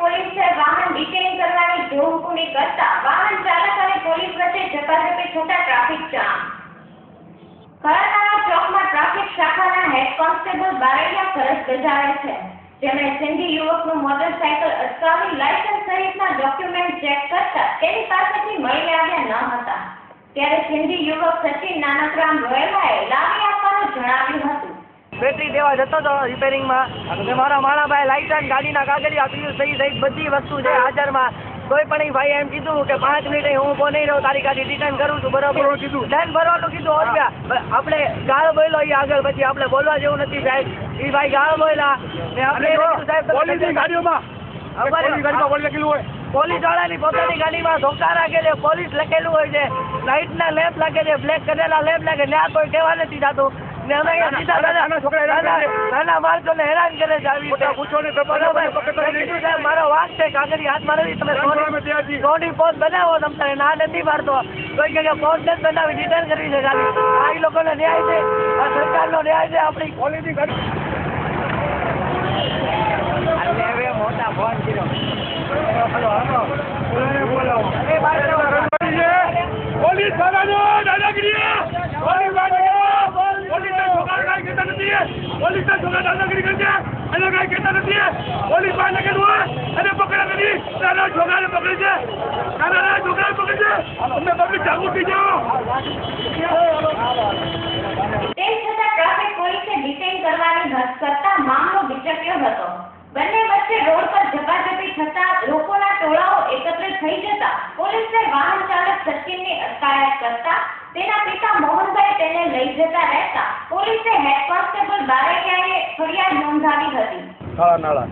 પોલીસે વાહન ડિટેઇન કરવાની ધૂમકુણી કરતા વાહન ચાલક અને પોલીસ વચ્ચે ઝપાઝપી છૂટા ટ્રાફિક જામ. ખરાના ચોકમાં ટ્રાફિક શાખાના હેડ કોન્સ્ટેબલ બારૈયા ફરજ બજાવે છે, જેમણે સિંધી યુવકનું મોટરસાયકલ અટકાવી લાયસન્સ સહિતના ડોક્યુમેન્ટ ચેક કરતા તેની પાસેથી મળી આવ્યા ન હતા. ત્યારે સિંધી યુવક સચિન નાનકરામ રોયલાએ લાવી આપવાનું જણાવ્યું હતું. બેટરી દેવા જતો હતો રિપેરિંગમાં મારા માણાભાઈ લાઇસન્સ ગાડીના કાગળિયા પીયું સહી સહિત બધી વસ્તુ છે હાજરમાં. કોઈ પણ ભાઈ એમ કીધું કે પાંચ મિનિટે હું ઊભો નહીં રહું તારી ગાડી રિટર્ન કરું છું બરોબર? કીધું. દંડ ભરવાનું કીધું રૂપિયા આપણે ગાળ બોલ્યો એ આગળ પછી આપણે બોલવા જેવું નથી સાહેબ. એ ભાઈ ગાળ બોલ્યા ને આપણે ગાડીઓમાં પોલીસ વાળાની પોતાની ગાડીમાં ધોકા રાખે છે પોલીસ લખેલું હોય છે. લાઇટના લેમ્પ લાગે છે બ્લેક કરેલા લેમ્પ લાગે ત્યાં કોઈ કહેવા નથી જાતું. મારો વાત છે કાગળી હાથમાં નથી. તમે સોની- પોસ્ટ બનાવો તમે ના નથી મારતો. કોઈ કે પોસ્ટ નથી બનાવી રિટર્ન કરવી છે ખાલી. આ લોકોનો ન્યાય છે. આ સરકારનો ન્યાય છે આપણી. ગાડી મોટા ફોન કર્યો. પોલીસ દાદાગીરી પોલીસ વાળાનો પોલીસના છોકરા કાંઈ કહેતા નથી પોલીસના છોકરા દાદાગીરી કરે છે અને કાંઈ કહેતા નથી પોલીસવાળા લખેલું હોય અને પકડ્યા નથી નાના છોકરાને પકડે છે નાના છોકરાને પકડે છે અમને પબ્લિક જાગૃત થઈ જાઓ. ટ્રાફિક પોલીસે ડિટેઇન કરવાની કરતા મામલો વિચક્યો હતો. બંને વચ્ચે રોડ પર ઝપાઝપી થતા લોકોના ટોળાઓ એકત્ર થઈ જતા પોલીસે વાહન ચાલક સચિનની અટકાયત કરતા તેના પિતા મોહનભાઈ તેને લઈ જતા રહેતા પોલીસે હેડ કોન્સ્ટેબલ બારેકિયાએ ફરિયાદ નોંધાવી હતી. કાળા નાળા.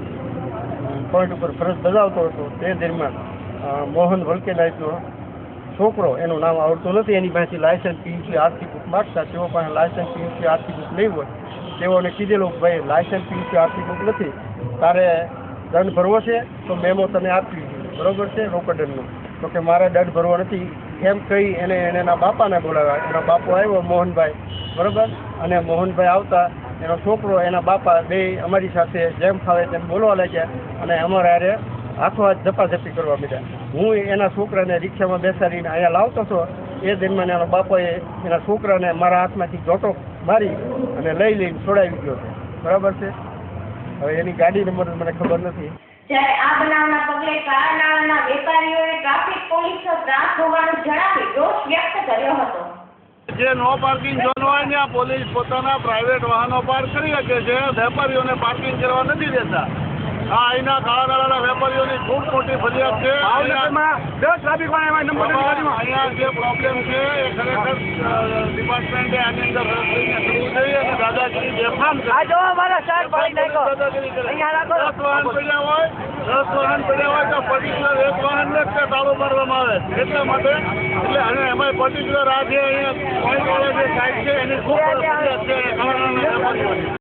પોઈન્ટ ઉપર ફરજ બજાવતો હતો તે દરમિયાન મોહન વલકે નાયકનો છોકરો, એનું નામ આવડતું નથી, એની પાસેથી લાયસન્સ પીયુસી આરસી બુક માગતા, તેઓ પાસે લાયસન્સ પીયુસી આરસી બુક નહીં હોય. તેઓને કીધેલું કે ભાઈ લાયસન્સ પીયુસી આરસી બુક નથી. તારે દંડ ભરવો છે, તો મેમો તને આપી બરોબર છે, રોકડનો? તો કે મારે દંડ ભરવો નથી. એમ કહી એને એને એના બાપાને બોલાવ્યા. એનો બાપો આવ્યો, મોહનભાઈ. બરોબર? અને મોહનભાઈ આવતા, એનો છોકરો, એના બાપા બે અમારી સાથે જેમ ફાવે તેમ બોલવા લાગ્યા. અને અમારે હાથ ઝપાઝપી કરવા માંડ્યા. હું એના છોકરાને રિક્ષામાં બેસાડીને અહીંયા લાવતો હતો. એ દરમિયાન એના બાપાએ એના છોકરાને મારા હાથમાંથી જોટો મારી અને લઈ લઈને છોડાવી ગયો છે બરાબર છે? હવે એની ગાડી નંબર મને ખબર નથી. જ્યારે આ બનાવના પગલે કાળાનાળાના વેપારીઓએ ટ્રાફિક પોલીસનો ત્રાસ હોવાનું જણાવી રોષ વ્યક્ત કર્યો હતો. જે નો પાર્કિંગ ઝોન હોય ત્યાં પોલીસ પોતાના પ્રાઇવેટ વાહનો પાર્ક કરી શકે છે. વેપારીઓને પાર્કિંગ કરવા નથી દેતા. અહીંના કાળા નાળાના વેપારીઓની ખૂબ મોટી ફરિયાદ છે. ભાવનગરમાં દસ ટ્રાફિક વાળા એમાં નંબર અહીંયા જે પ્રોબ્લેમ છે એ ખરેખર ડિપાર્ટમેન્ટે આની અંદર જોઈએ અને દાદાગીરી બેફામ દસ વાહન પડ્યા હોય દસ વાહન પડ્યા હોય તો પર્ટિક્યુલર એક વાહનને જ તે મારવામાં આવે. એટલા માટે એટલે અને એમાં પર્ટિક્યુલર આ જે અહીંયા પોઈન્ટ વાળો જે સાઈડ છે એની ખૂબ ફરિયાદ છે કાળા વેપારીઓની.